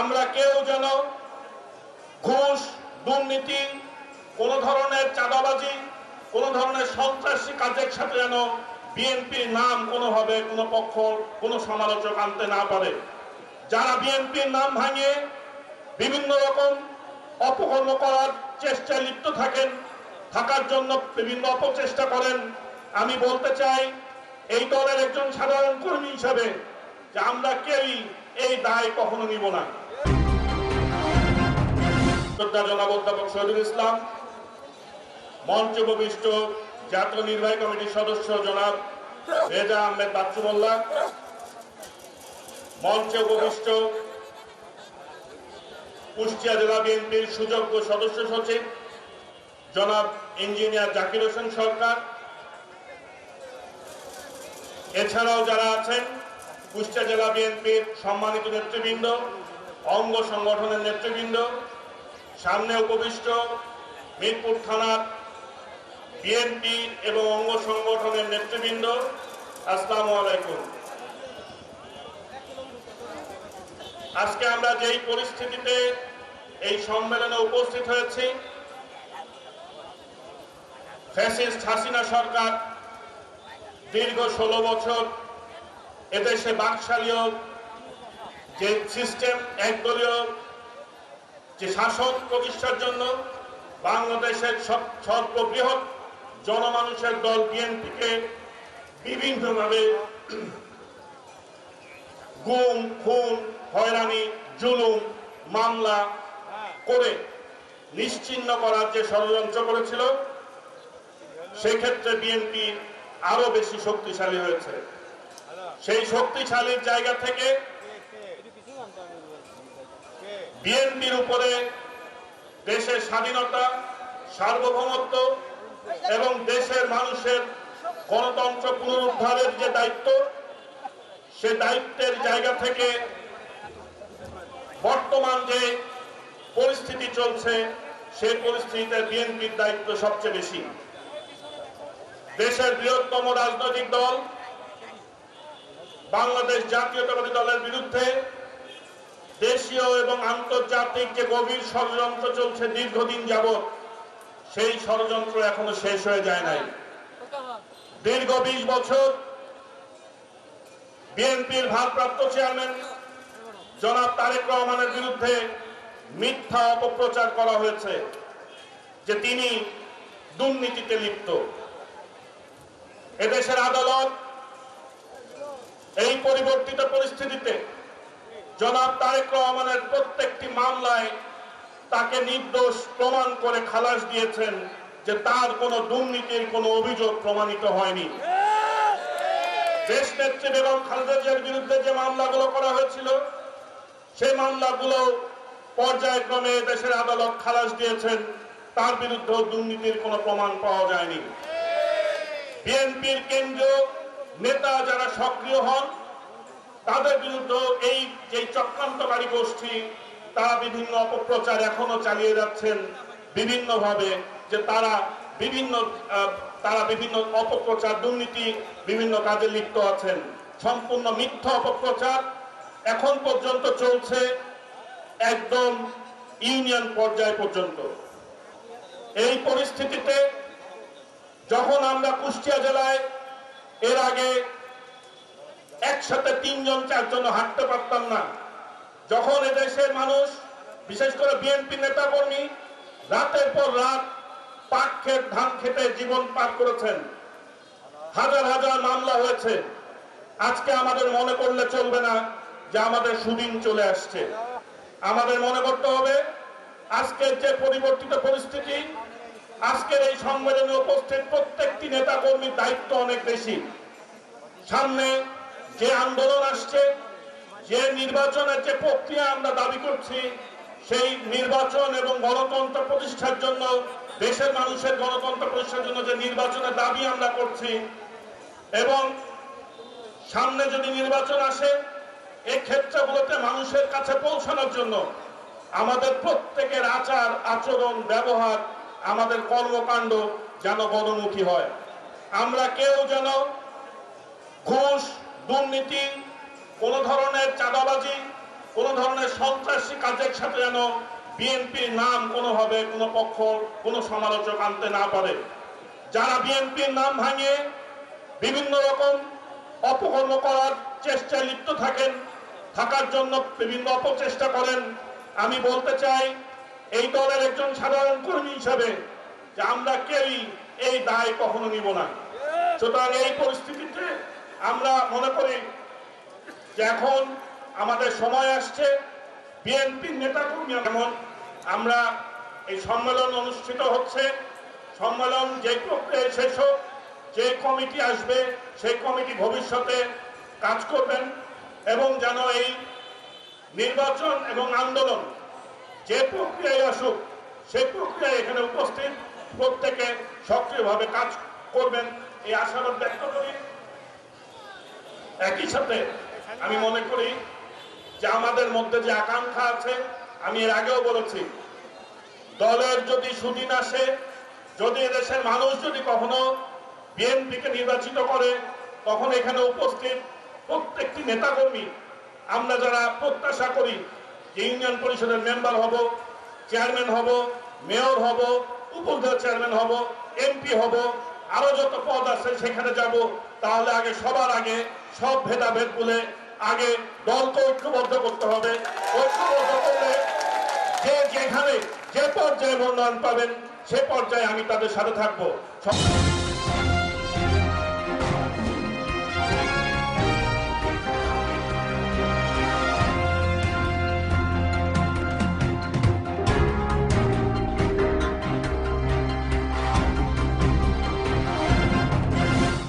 আমরা কেউ যেন ঘুষ, দুর্নীতি, কোন ধরনের চাঁদাবাজি, কোন ধরনের সন্ত্রাসী কাজের সাথে যেন বিএনপির নাম কোনোভাবে কোনো পক্ষ, কোনো সমালোচক আনতে না পারে। যারা বিএনপির নাম ভাঙিয়ে বিভিন্ন রকম অপকর্ম করার চেষ্টায় লিপ্ত থাকেন, থাকার জন্য বিভিন্ন অপচেষ্টা করেন, আমি বলতে চাই, এই দলের একজন সাধারণ কর্মী হিসাবে যে আমরা কেউই এই দায় কখনো নিব না। শ্রদ্ধা জনাব অধ্যাপক শহীদুল ইসলাম মঞ্চ উপবিষ্ট জাতীয় নির্বাহী কমিটির সদস্য জনাব রেজা আহমেদ মঞ্চে উপবিষ্ট কুষ্টিয়া জেলা বিএনপির সুযোগ্য সদস্য সচিব জনাব ইঞ্জিনিয়ার জাকির হোসেন সরকার। এছাড়াও যারা আছেন, কুষ্টিয়া জেলা বিএনপির সম্মানিত নেতৃবৃন্দ, অঙ্গ সংগঠনের নেতৃবৃন্দ সামনে উপবিষ্ট মিরপুর থানার বিএনপি এবং অঙ্গ সংগঠনের নেতৃবৃন্দ, আসসালামু আলাইকুম। আজকে আমরা যেই পরিস্থিতিতে এই সম্মেলনে উপস্থিত হয়েছি, ফ্যাসিস্ট হাসিনা সরকার দীর্ঘ ষোলো বছর এদেশে বাকশালীয় যে সিস্টেম, একদলীয় যে শাসন প্রতিষ্ঠার জন্য বাংলাদেশের সর্ববৃহৎ জনমানুষের দল বিএনপিকে বিভিন্নভাবে গুম, খুন, হয়রানি, জুলুম, মামলা করে নিশ্চিহ্ন করার যে ষড়যন্ত্র করেছিল, সেক্ষেত্রে বিএনপি আরও বেশি শক্তিশালী হয়েছে। সেই শক্তিশালীর জায়গা থেকে বিএনপির উপরে দেশের স্বাধীনতা, সার্বভৌমত্ব এবং দেশের মানুষের গণতন্ত্র পুনরুদ্ধারের যে দায়িত্ব, সে দায়িত্বের জায়গা থেকে বর্তমান যে পরিস্থিতি চলছে সেই পরিস্থিতিতে বিএনপির দায়িত্ব সবচেয়ে বেশি। দেশের বৃহত্তম রাজনৈতিক দল, বাংলাদেশ জাতীয়তাবাদী দলের বিরুদ্ধে দেশীয় এবং আন্তর্জাতিক যে গভীর ষড়যন্ত্র চলছে দীর্ঘদিন যাবৎ, সেই ষড়যন্ত্র এখনও শেষ হয়ে যায় নাই। দীর্ঘ বিশ বছর বিএনপির ভারপ্রাপ্ত চেয়ারম্যান জনাব তারেক রহমানের বিরুদ্ধে মিথ্যা অপপ্রচার করা হয়েছে, যে তিনি দুর্নীতিতে লিপ্ত। এদেশের আদালত এই পরিবর্তিত পরিস্থিতিতে জনাব তারেক রহমানের প্রত্যেকটি মামলায় তাকে নির্দোষ প্রমাণ করে খালাস দিয়েছেন যে তার কোনো দুর্নীতির কোনো অভিযোগ প্রমাণিত হয়নি। দেশ নেত্রী বেগম খালেদা জিয়ার বিরুদ্ধে যে মামলাগুলো করা হয়েছিল, সেই মামলাগুলো পর্যায়ক্রমে দেশের আদালত খালাস দিয়েছেন। তার বিরুদ্ধে দুর্নীতির কোনো প্রমাণ পাওয়া যায়নি। বিএনপির কেন্দ্রীয় নেতা যারা সক্রিয় হন তাদের বিরুদ্ধে এই যে চক্রান্তকারী গোষ্ঠী, তারা বিভিন্ন অপপ্রচার এখনও চালিয়ে যাচ্ছেন বিভিন্নভাবে যে তারা বিভিন্ন তারা বিভিন্ন অপপ্রচার, দুর্নীতি বিভিন্ন কাজে লিপ্ত আছেন। সম্পূর্ণ মিথ্যা অপপ্রচার এখন পর্যন্ত চলছে একদম ইউনিয়ন পর্যায় পর্যন্ত। এই পরিস্থিতিতে যখন আমরা কুষ্টিয়া জেলায় এর আগে একসাথে তিনজন চারজন হাঁটতে পারতাম না। যখন এদেশের মানুষ, বিশেষ করে বিএনপি নেতা কর্মী রাতের পর রাত পাক ক্ষেত ধান খেতে জীবন পার করেছেন। হাজার হাজার মামলা হয়েছে। আজকে আমাদের মনে করলে চলবে না যে আমাদের সুদিন চলে আসছে। আমাদের মনে করতে হবে, আজকের যে পরিবর্তিত পরিস্থিতি, আজকের এই সম্মেলনে উপস্থিত প্রত্যেকটি নেতা কর্মীর দায়িত্ব অনেক বেশি। সামনে যে আন্দোলন আসছে, যে নির্বাচনের যে প্রক্রিয়া আমরা দাবি করছি, সেই নির্বাচন এবং গণতন্ত্র প্রতিষ্ঠার জন্য, দেশের মানুষের গণতন্ত্র প্রতিষ্ঠার জন্য যে নির্বাচনের দাবি আমরা করছি এবং সামনে যদি নির্বাচন আসে এই ক্ষেত্রগুলোতে মানুষের কাছে পৌঁছানোর জন্য আমাদের প্রত্যেকের আচার, আচরণ, ব্যবহার, আমাদের কর্মকাণ্ড যেন গণমুখী হয়। আমরা কেউ যেন ঘুষ দুর্নীতি, কোন ধরনের চাঁদাবাজি, কোন ধরনের সন্ত্রাসী কাজের সাথে যেন বিএনপির নাম কোনোভাবে কোনো পক্ষ, কোনো সমালোচক আনতে না পারে। যারা বিএনপির নাম ভাঙিয়ে বিভিন্ন রকম অপকর্ম করার চেষ্টায় লিপ্ত থাকেন, থাকার জন্য বিভিন্ন অপচেষ্টা করেন, আমি বলতে চাই, এই দলের একজন সাধারণ কর্মী হিসাবে যে আমরা কেউই এই দায় কখনো নিব না। সুতরাং এই পরিস্থিতিতে আমরা মনে করি যে এখন আমাদের সময় আসছে। বিএনপির নেতাকর্মী যেমন আমরা এই সম্মেলন অনুষ্ঠিত হচ্ছে। সম্মেলন যে প্রক্রিয়ায় শেষ হোক, যে কমিটি আসবে, সেই কমিটি ভবিষ্যতে কাজ করবেন এবং যেন এই নির্বাচন এবং আন্দোলন যে প্রক্রিয়ায় আসুক, সেই প্রক্রিয়ায় এখানে উপস্থিত প্রত্যেকে সক্রিয়ভাবে কাজ করবেন। এই আশাবাদ ব্যক্ত করি। একই সাথে আমি মনে করি যে আমাদের মধ্যে যে আকাঙ্ক্ষা আছে, আমি এর আগেও বলেছি, দলের যদি সুদিন আসে, যদি এদেশের মানুষ যদি কখনো বিএনপিকে নির্বাচিত করে, তখন এখানে উপস্থিত প্রত্যেকটি নেতাকর্মী, আমরা যারা প্রত্যাশা করি যে ইউনিয়ন পরিষদের মেম্বার হব, চেয়ারম্যান হব, মেয়র হব, উপজেলা চেয়ারম্যান হব, এমপি হব আরও যত পদ আছে, সেখানে যাব। তাহলে আগে সবার আগে সব ভেদাভেদ বলে আগে দলকে ঐক্যবদ্ধ করতে হবে। ঐক্যবদ্ধ করলে যে যেখানে যে পর্যায়ে মনোনয়ন পাবেন, সে পর্যায়ে আমি তাদের সাথে থাকব।